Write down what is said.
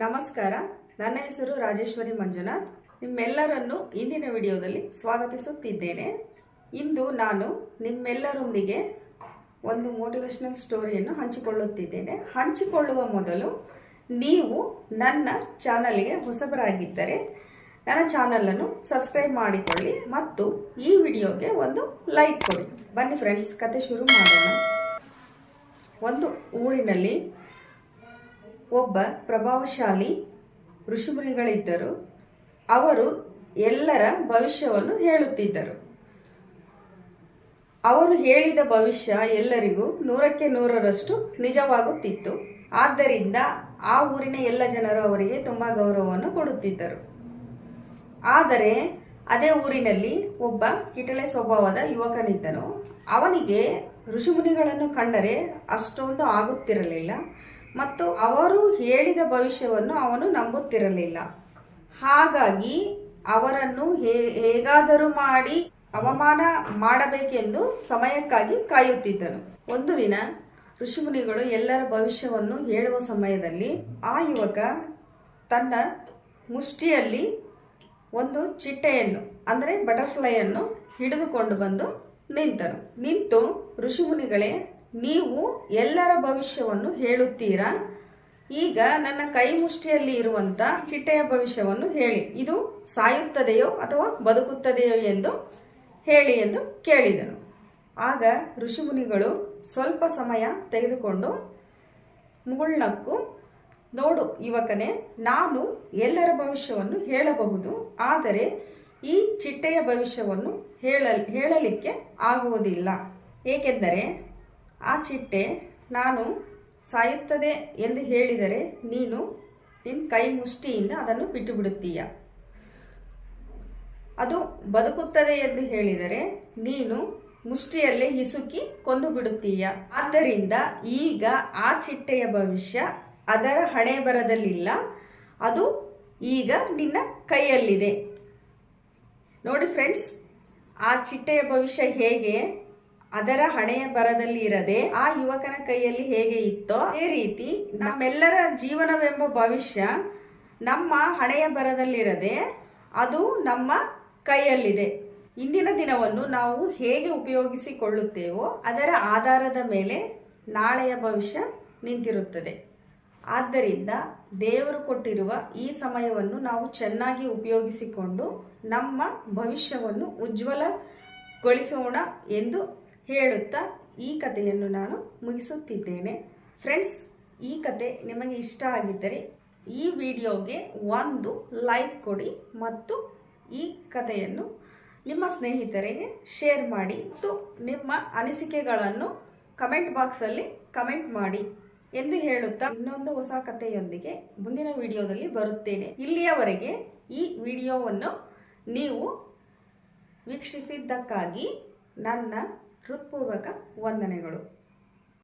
ನಮಸ್ಕಾರ. ನನ್ನ ಹೆಸರು ರಾಜೇಶ್ವರಿ ಮಂಜುನಾಥ್. ನಿಮ್ಮೆಲ್ಲರನ್ನು ಇಂದಿನ ವಿಡಿಯೋದಲ್ಲಿ ಸ್ವಾಗತಿಸುತ್ತಿದ್ದೇನೆ. ಇಂದು ನಾನು ನಿಮ್ಮೆಲ್ಲರೊಂದಿಗೆ ಒಂದು ಮೋಟಿವೇಶನಲ್ ಸ್ಟೋರಿಯನ್ನು ಹಂಚಿಕೊಳ್ಳುತ್ತಿದ್ದೇನೆ. ಹಂಚಿಕೊಳ್ಳುವ ಮೊದಲು ನೀವು ನನ್ನ ಚಾನಲ್ಗೆ ಹೊಸಬರಾಗಿದ್ದರೆ ನನ್ನ ಚಾನಲನ್ನು ಸಬ್ಸ್ಕ್ರೈಬ್ ಮಾಡಿಕೊಳ್ಳಿ ಮತ್ತು ಈ ವಿಡಿಯೋಗೆ ಒಂದು ಲೈಕ್ ಕೊಡಿ. ಬನ್ನಿ ಫ್ರೆಂಡ್ಸ್ ಕತೆ ಶುರು ಮಾಡೋಣ. ಒಂದು ಊರಿನಲ್ಲಿ ಒಬ್ಬ ಪ್ರಭಾವಶಾಲಿ ಋಷಿಮುನಿಗಳಿದ್ದರು. ಅವರು ಎಲ್ಲರ ಭವಿಷ್ಯವನ್ನು ಹೇಳುತ್ತಿದ್ದರು. ಅವರು ಹೇಳಿದ ಭವಿಷ್ಯ ಎಲ್ಲರಿಗೂ ನೂರಕ್ಕೆ ನೂರರಷ್ಟು ನಿಜವಾಗುತ್ತಿತ್ತು. ಆದ್ದರಿಂದ ಆ ಊರಿನ ಎಲ್ಲ ಜನರು ಅವರಿಗೆ ತುಂಬ ಗೌರವವನ್ನು ಕೊಡುತ್ತಿದ್ದರು. ಆದರೆ ಅದೇ ಊರಿನಲ್ಲಿ ಒಬ್ಬ ಕಿಟಳೆ ಸ್ವಭಾವದ ಯುವಕನಿದ್ದನು. ಅವನಿಗೆ ಋಷಿಮುನಿಗಳನ್ನು ಕಂಡರೆ ಅಷ್ಟೊಂದು ಆಗುತ್ತಿರಲಿಲ್ಲ. ಮತ್ತು ಅವರು ಹೇಳಿದ ಭವಿಷ್ಯವನ್ನು ಅವನು ನಂಬುತ್ತಿರಲಿಲ್ಲ. ಹಾಗಾಗಿ ಅವರನ್ನು ಹೇಗಾದರೂ ಮಾಡಿ ಅವಮಾನ ಮಾಡಬೇಕೆಂದು ಸಮಯಕ್ಕಾಗಿ ಕಾಯುತ್ತಿದ್ದನು. ಒಂದು ದಿನ ಋಷಿಮುನಿಗಳು ಎಲ್ಲರ ಭವಿಷ್ಯವನ್ನು ಹೇಳುವ ಸಮಯದಲ್ಲಿ ಆ ಯುವಕ ತನ್ನ ಮುಷ್ಟಿಯಲ್ಲಿ ಒಂದು ಚಿಟ್ಟೆಯನ್ನು, ಅಂದರೆ ಬಟರ್ಫ್ಲೈಯನ್ನು ಹಿಡಿದುಕೊಂಡು ಬಂದು ನಿಂತನು. ನಿಂತು ಋಷಿಮುನಿಗಳೇ ನೀವು ಎಲ್ಲರ ಭವಿಷ್ಯವನ್ನು ಹೇಳುತ್ತೀರಾ? ಈಗ ನನ್ನ ಕೈ ಮುಷ್ಟಿಯಲ್ಲಿ ಇರುವಂತ ಚಿಟ್ಟೆಯ ಭವಿಷ್ಯವನ್ನು ಹೇಳಿ. ಇದು ಸಾಯುತ್ತದೆಯೋ ಅಥವಾ ಬದುಕುತ್ತದೆಯೋ ಎಂದು ಹೇಳಿ ಎಂದು ಕೇಳಿದನು. ಆಗ ಋಷಿಮುನಿಗಳು ಸ್ವಲ್ಪ ಸಮಯ ತೆಗೆದುಕೊಂಡು, ಮುಗುಳ್ನಕ್ಕು, ನೋಡು ಯುವಕನೇ, ನಾನು ಎಲ್ಲರ ಭವಿಷ್ಯವನ್ನು ಹೇಳಬಹುದು, ಆದರೆ ಈ ಚಿಟ್ಟೆಯ ಭವಿಷ್ಯವನ್ನು ಹೇಳ ಹೇಳಲಿಕ್ಕೆ ಆಗುವುದಿಲ್ಲ. ಏಕೆಂದರೆ ಆ ಚಿಟ್ಟೆ ನಾನು ಸಾಯುತ್ತದೆ ಎಂದು ಹೇಳಿದರೆ ನೀನು ನಿನ್ನ ಕೈ ಮುಷ್ಟಿಯಿಂದ ಅದನ್ನು ಬಿಟ್ಟು ಬಿಡುತ್ತೀಯ ಅದು ಬದುಕುತ್ತದೆ ಎಂದು ಹೇಳಿದರೆ ನೀನು ಮುಷ್ಟಿಯಲ್ಲೇ ಹಿಸುಕಿ ಕೊಂದು ಬಿಡುತ್ತೀಯ ಆದ್ದರಿಂದ ಈಗ ಆ ಚಿಟ್ಟೆಯ ಭವಿಷ್ಯ ಅದರ ಹಣೆ ಬರದಲ್ಲಿಲ್ಲ. ಅದು ಈಗ ನಿನ್ನ ಕೈಯಲ್ಲಿದೆ. ನೋಡಿ ಫ್ರೆಂಡ್ಸ್, ಆ ಚಿಟ್ಟೆಯ ಭವಿಷ್ಯ ಹೇಗೆ? ಅದರ ಹಣೆಯ ಬರದಲ್ಲಿ ಇರದೆ ಆ ಯುವಕನ ಕೈಯಲ್ಲಿ ಹೇಗೆ ಇತ್ತೋ ಅದೇ ರೀತಿ ನಮ್ಮೆಲ್ಲರ ಜೀವನವೆಂಬ ಭವಿಷ್ಯ ನಮ್ಮ ಹಣೆಯ ಬರದಲ್ಲಿರದೆ ಅದು ನಮ್ಮ ಕೈಯಲ್ಲಿದೆ. ಇಂದಿನ ದಿನವನ್ನು ನಾವು ಹೇಗೆ ಉಪಯೋಗಿಸಿಕೊಳ್ಳುತ್ತೇವೋ ಅದರ ಆಧಾರದ ಮೇಲೆ ನಾಳೆಯ ಭವಿಷ್ಯ ನಿಂತಿರುತ್ತದೆ. ಆದ್ದರಿಂದ ದೇವರು ಕೊಟ್ಟಿರುವ ಈ ಸಮಯವನ್ನು ನಾವು ಚೆನ್ನಾಗಿ ಉಪಯೋಗಿಸಿಕೊಂಡು ನಮ್ಮ ಭವಿಷ್ಯವನ್ನು ಉಜ್ವಲಗೊಳಿಸೋಣ ಎಂದು ಹೇಳುತ್ತಾ ಈ ಕಥೆಯನ್ನು ನಾನು ಮುಗಿಸುತ್ತಿದ್ದೇನೆ. ಫ್ರೆಂಡ್ಸ್ ಈ ಕತೆ ನಿಮಗೆ ಇಷ್ಟ ಆಗಿದ್ದರೆ ಈ ವಿಡಿಯೋಗೆ ಒಂದು ಲೈಕ್ ಕೊಡಿ ಮತ್ತು ಈ ಕಥೆಯನ್ನು ನಿಮ್ಮ ಸ್ನೇಹಿತರಿಗೆ ಶೇರ್ ಮಾಡಿ ಮತ್ತು ನಿಮ್ಮ ಅನಿಸಿಕೆಗಳನ್ನು ಕಮೆಂಟ್ ಬಾಕ್ಸಲ್ಲಿ ಕಮೆಂಟ್ ಮಾಡಿ ಎಂದು ಹೇಳುತ್ತಾ ಇನ್ನೊಂದು ಹೊಸ ಕಥೆಯೊಂದಿಗೆ ಮುಂದಿನ ವಿಡಿಯೋದಲ್ಲಿ ಬರುತ್ತೇನೆ. ಇಲ್ಲಿಯವರೆಗೆ ಈ ವಿಡಿಯೋವನ್ನು ನೀವು ವೀಕ್ಷಿಸಿದ್ದಕ್ಕಾಗಿ ನನ್ನ ಹೃತ್ಪೂರ್ವಕ ವಂದನೆಗಳು.